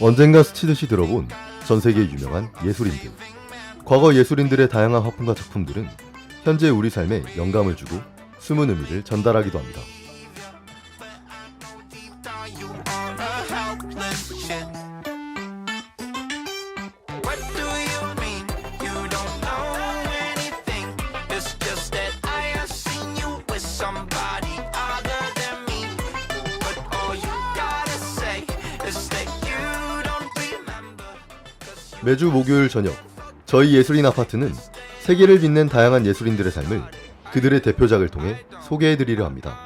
언젠가 스치듯이 들어본 전 세계 유명한 예술인들 과거 예술인들의 다양한 화풍과 작품들은 현재 우리 삶에 영감을 주고 숨은 의미를 전달하기도 합니다. 매주 목요일 저녁 저희 예술인 아파트는 세계를 빛낸 다양한 예술인들의 삶을 그들의 대표작을 통해 소개해드리려 합니다.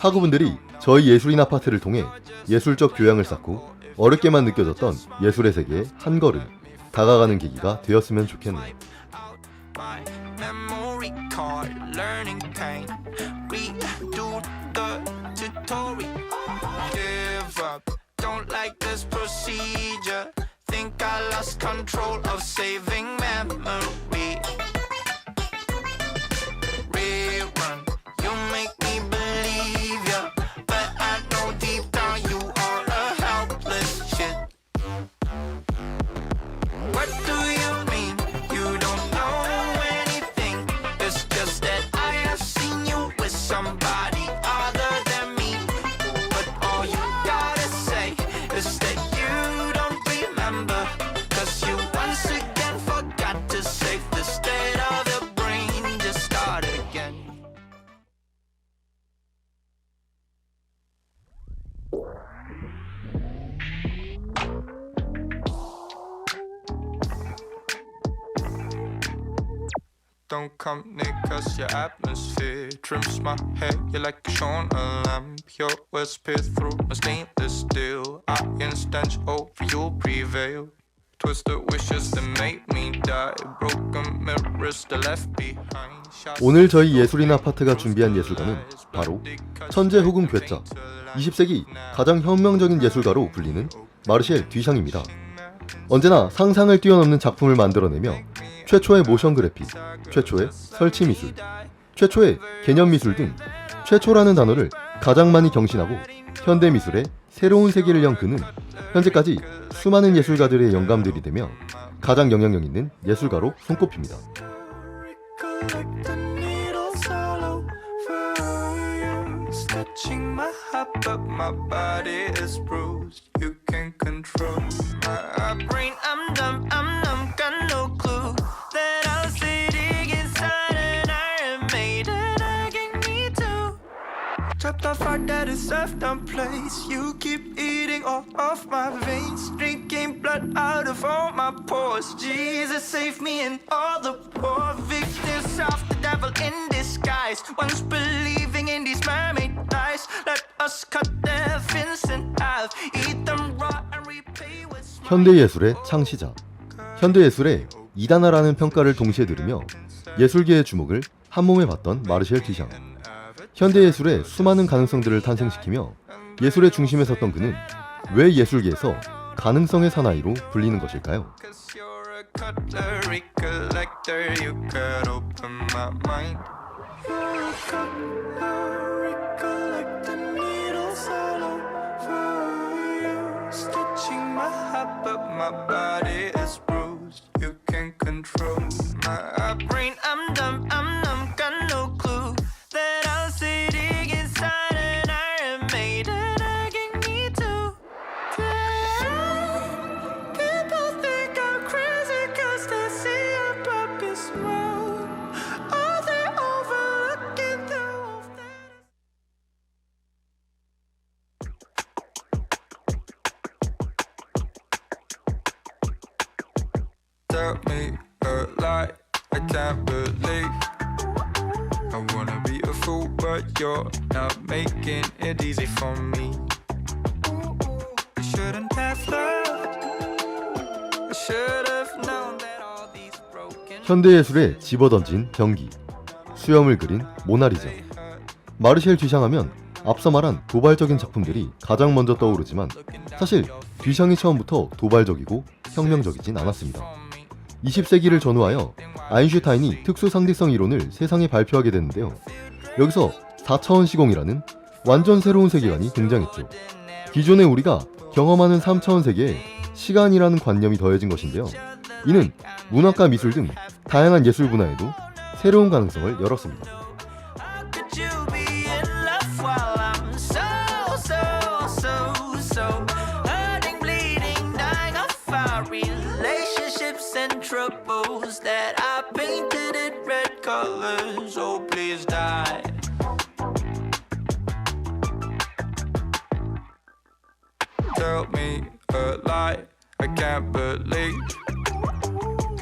학우분들이 저희 예술인 아파트를 통해 예술적 교양을 쌓고 어렵게만 느껴졌던 예술의 세계에 한 걸음 다가가는 계기가 되었으면 좋겠네요. lost control of saving memories Don't come near cause your atmosphere trims my hair. You're like a shone a lamp. Your words pierce through my stainless steel. Iron stench over you prevail. Twisted wishes that made me die. Broken mirrors that left behind. 오늘 저희 예술인 아파트가 준비한 예술가는 바로 천재 혹은 괴짜 20세기 가장 혁명적인 예술가로 불리는 마르셀 뒤샹입니다. 언제나 상상을 뛰어넘는 작품을 만들어내며 최초의 모션 그래픽, 최초의 설치 미술, 최초의 개념 미술 등 최초라는 단어를 가장 많이 경신하고 현대 미술의 새로운 세계를 연 그는 현재까지 수많은 예술가들의 영감들이 되며 가장 영향력 있는 예술가로 손꼽힙니다. Trapped off heart that is left unplaced. You keep eating all of my veins, drinking blood out of all my pores. Jesus, save me and all the poor victims of the devil in disguise. Once believing in these mermaid lies, let us cut their fins in half, eat them raw and repay with smile. 현대예술의 창시자, 현대예술의 이단아라는 평가를 동시에 들으며 예술계의 주목을 한몸에 받던 마르셀 디샹. 현대 예술의 수많은 가능성들을 탄생시키며 예술의 중심에 섰던 그는 왜 예술계에서 가능성의 사나이로 불리는 것일까요? I believe. I wanna be a fool, but you're not making it easy for me. You should couldn't have loved. I should have known that all these broken 현대예술에 집어던진 병기, 수염을 그린 모나리자. 마르셀 듀샹하면 앞서 말한 도발적인 작품들이 가장 먼저 떠오르지만 사실 듀샹이 처음부터 도발적이고 혁명적이진 않았습니다. 20세기를 전후하여 아인슈타인이 특수 상대성 이론을 세상에 발표하게 됐는데요. 여기서 4차원 시공이라는 완전 새로운 세계관이 등장했죠. 기존에 우리가 경험하는 3차원 세계에 시간이라는 관념이 더해진 것인데요. 이는 문학과 미술 등 다양한 예술 분야에도 새로운 가능성을 열었습니다. Oh, please die. Tell me a lie, I can't believe.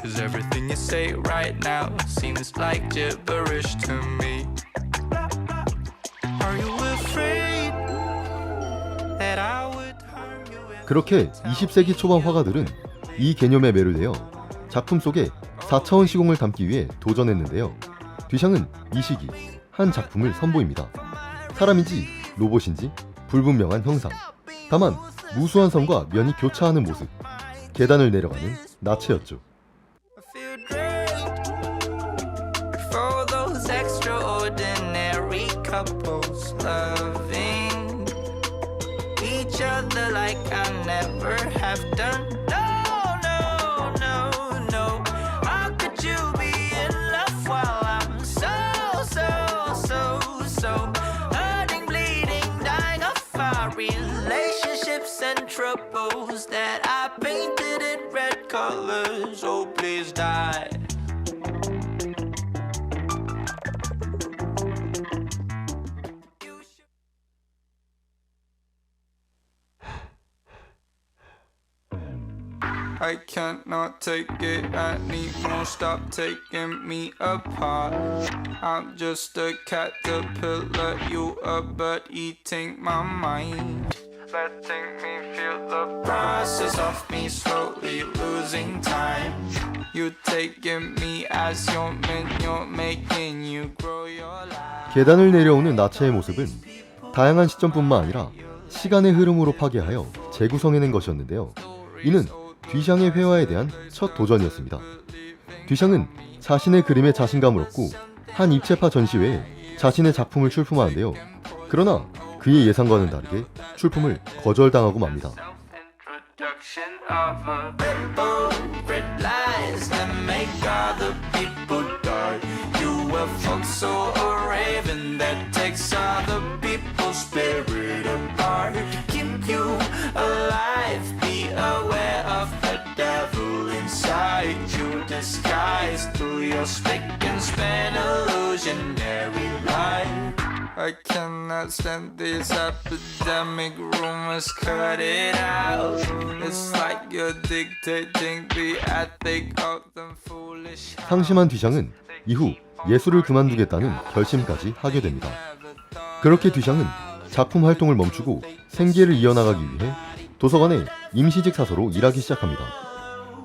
Cause everything you say right now seems like gibberish to me. Are you afraid that I would harm you if 그렇게 20세기 초반 화가들은 이 개념에 매를 내어 작품 속에 4차원 시공을 담기 위해 도전했는데요. 듀샹은 이 시기 한 작품을 선보입니다. 사람인지 로봇인지 불분명한 형상. 다만 무수한 선과 면이 교차하는 모습. 계단을 내려가는 나체였죠. That I painted in red colors? Oh, please die. I cannot take it anymore. Stop taking me apart. I'm just a caterpillar, you a bird eating my mind. Letting me feel the process of me slowly losing time. You taking me as your minion, making you grow your life. 계단을 내려오는 나체의 모습은 다양한 시점뿐만 아니라 시간의 흐름으로 파괴하여 재구성해낸 것이었는데요. 이는 듀샹의 회화에 대한 첫 도전이었습니다. 듀샹은 자신의 그림에 자신감을 얻고 한 입체파 전시회에 자신의 작품을 출품하는데요. 그러나 그의 예상과는 다르게 출품을 거절당하고 맙니다. I cannot stand these epidemic rumors, cut it out. It's like you're dictating the ethic of them foolish. 상심한 듀샹은 이후 예술을 그만두겠다는 결심까지 하게 됩니다. 그렇게 듀샹은 작품 활동을 멈추고 생계를 이어나가기 위해 도서관의 임시직 사서로 일하기 시작합니다.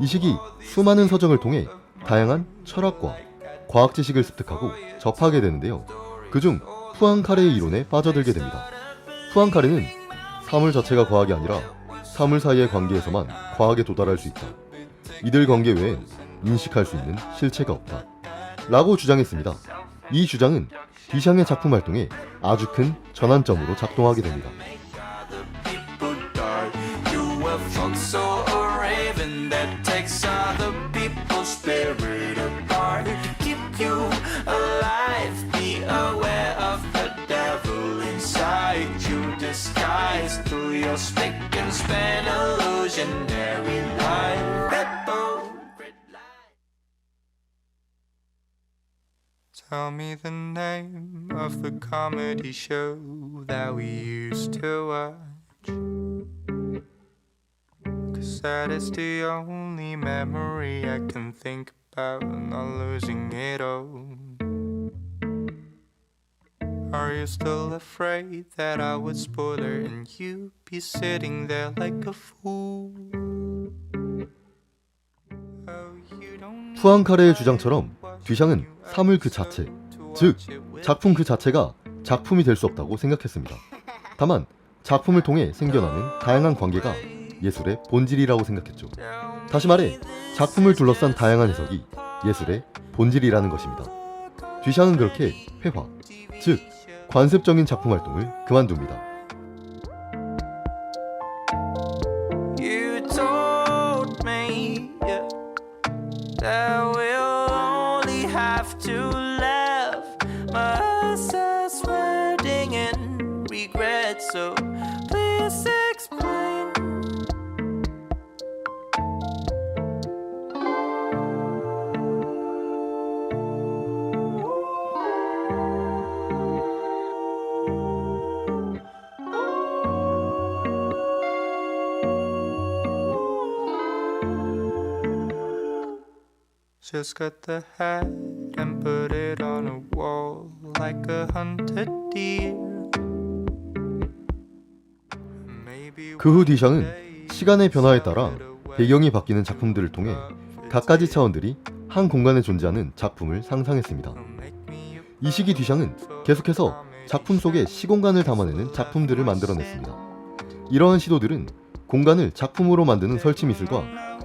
이 시기 수많은 서적을 통해 다양한 철학과 과학 지식을 습득하고 접하게 되는데요. 그중 푸앙카레의 이론에 빠져들게 됩니다. 푸앙카레는 사물 자체가 과학이 아니라 사물 사이의 관계에서만 과학에 도달할 수 있다. 이들 관계 외엔 인식할 수 있는 실체가 없다. 라고 주장했습니다. 이 주장은 듀샹의 작품 활동에 아주 큰 전환점으로 작동하게 됩니다. Your spick and span illusionary life. Rebel. Tell me the name of the comedy show that we used to watch. Cause that is the only memory I can think about, not losing it all. Are you still afraid that I would spoil her and you'd be sitting there like a fool? You 푸앙카레의 주장처럼 뒤샹은 사물 그 자체, 즉 작품 그 자체가 작품이 될 수 없다고 생각했습니다. 다만 작품을 통해 생겨나는 다양한 관계가 예술의 본질이라고 생각했죠. 다시 말해 작품을 둘러싼 다양한 해석이 예술의 본질이라는 것입니다. 뒤샹은 그렇게 회화, 즉 관습적인 작품 활동을 그만둡니다. Just got the hat and put it on a wall like a hunted deer. 그후 뒤샹은 시간의 변화에 따라 배경이 바뀌는 작품들을 통해 각가지 차원들이 한 공간에 존재하는 작품을 상상했습니다. 이 시기 뒤샹은 계속해서 작품 속에 시공간을 담아내는 작품들을 만들어냈습니다. 이러한 시도들은 공간을 작품으로 만드는 설치 미술과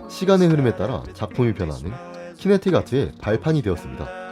시간의 흐름에 따라 작품이 변하는 키네틱 아트의 발판이 되었습니다.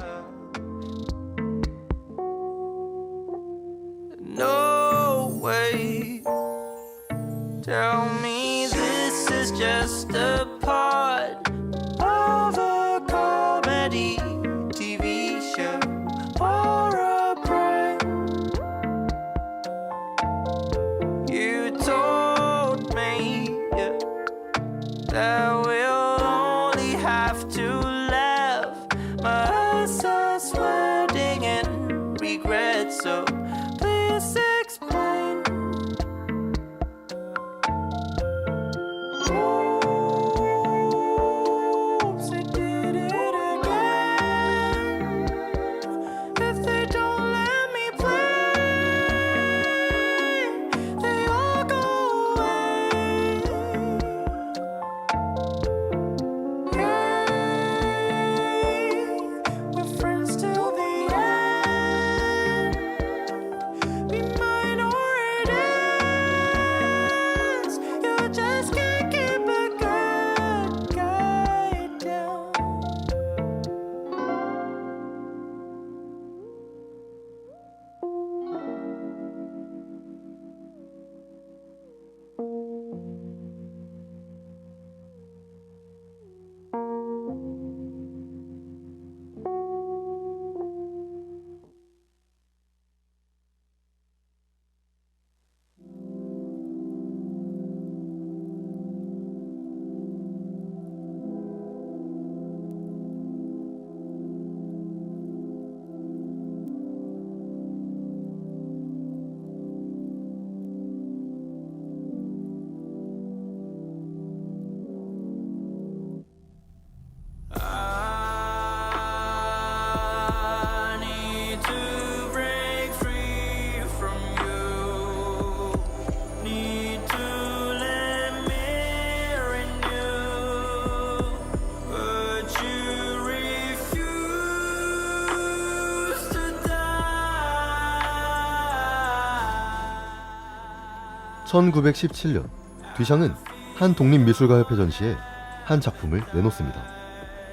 1917년 뒤샹은 한 독립미술가협회 전시에 한 작품을 내놓습니다.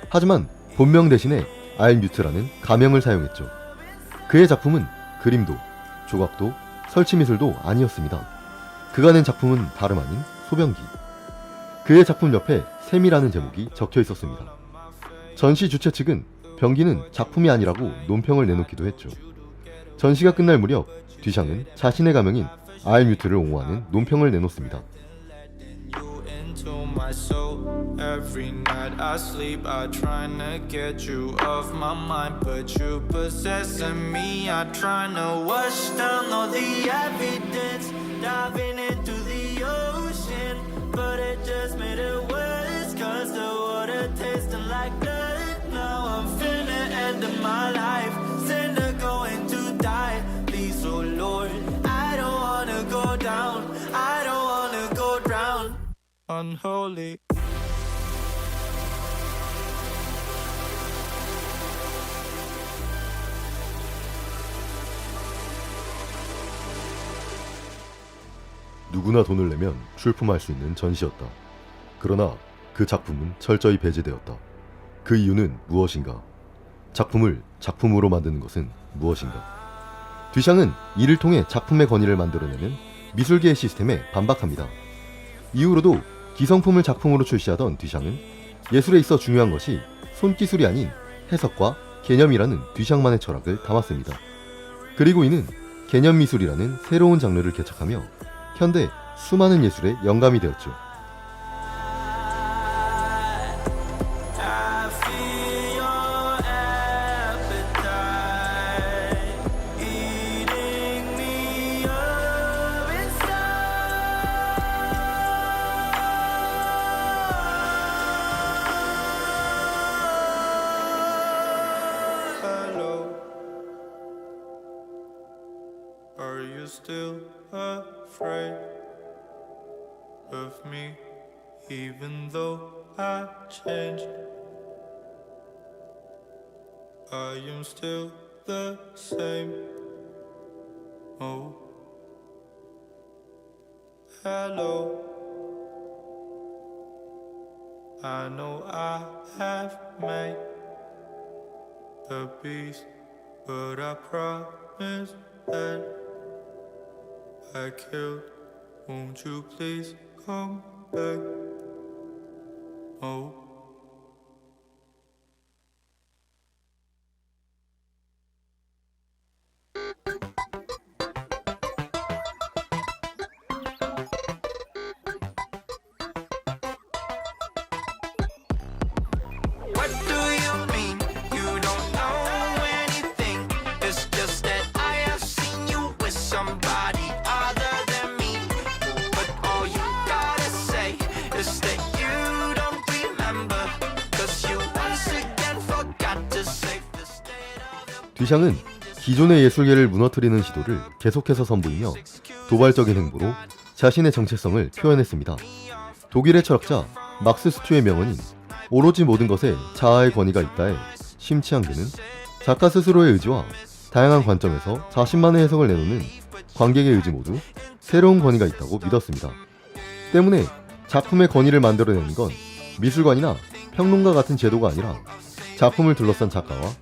하지만 본명 대신에 알뮤트라는 가명을 사용했죠. 그의 작품은 그림도, 조각도, 설치미술도 아니었습니다. 그가 낸 작품은 다름 아닌 소변기. 그의 작품 옆에 샘이라는 제목이 적혀 있었습니다. 전시 주최 측은 변기는 작품이 아니라고 논평을 내놓기도 했죠. 전시가 끝날 무렵 뒤샹은 자신의 가명인 알뮤트를 옹호하는 논평을 내놓습니다. Unholy. 누구나 돈을 내면 출품할 수 있는 전시였다. 그러나 그 작품은 철저히 배제되었다. 그 이유는 무엇인가? 작품을 작품으로 만드는 것은 무엇인가? 뒤샹은 이를 통해 작품의 권위를 만들어내는 미술계의 시스템에 반박합니다. 이후로도 기성품을 작품으로 출시하던 뒤샹은 예술에 있어 중요한 것이 손기술이 아닌 해석과 개념이라는 뒤샹만의 철학을 담았습니다. 그리고 이는 개념 미술이라는 새로운 장르를 개척하며 현대 수많은 예술의 영감이 되었죠. I changed, I am still the same. Oh, hello. I know I have made a beast, but I promise that I killed. Won't you please come back? Oh. 뒤샹은 기존의 예술계를 무너뜨리는 시도를 계속해서 선보이며 도발적인 행보로 자신의 정체성을 표현했습니다. 독일의 철학자 막스 스튜의 명언인 오로지 모든 것에 자아의 권위가 있다에 심취한 그는 작가 스스로의 의지와 다양한 관점에서 자신만의 해석을 내놓는 관객의 의지 모두 새로운 권위가 있다고 믿었습니다. 때문에 작품의 권위를 만들어내는 건 미술관이나 평론가 같은 제도가 아니라 작품을 둘러싼 작가와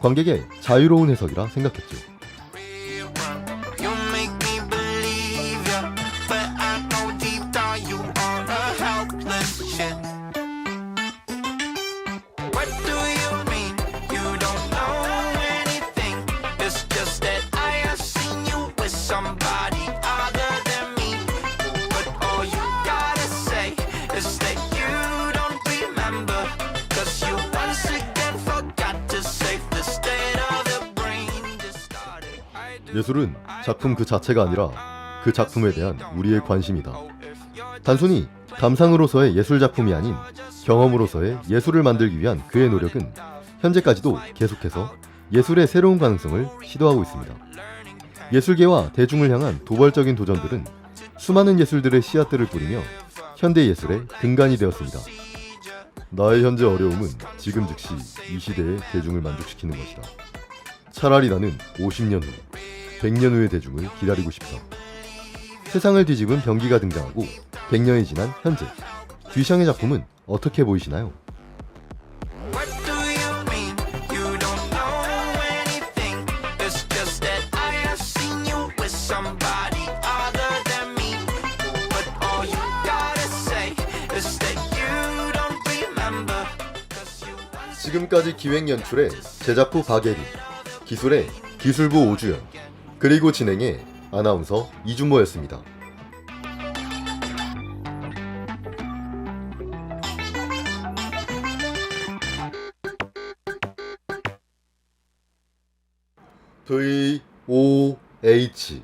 관객의 자유로운 해석이라 생각했죠. 예술은 작품 그 자체가 아니라 그 작품에 대한 우리의 관심이다. 단순히 감상으로서의 예술 작품이 아닌 경험으로서의 예술을 만들기 위한 그의 노력은 현재까지도 계속해서 예술의 새로운 가능성을 시도하고 있습니다. 예술계와 대중을 향한 도발적인 도전들은 수많은 예술들의 씨앗들을 뿌리며 현대 예술의 근간이 되었습니다. 나의 현재 어려움은 지금 즉시 이 시대의 대중을 만족시키는 것이다. 차라리 나는 50년 후, 100년 후의 대중을 기다리고 싶다. 세상을 뒤집은 병기가 등장하고 100년이 지난 현재. 뒤샹의 작품은 어떻게 보이시나요? 지금까지 기획 연출의 제작부 박예리, 기술의 기술부 오주연, 그리고 진행의 아나운서 이준모였습니다. V O H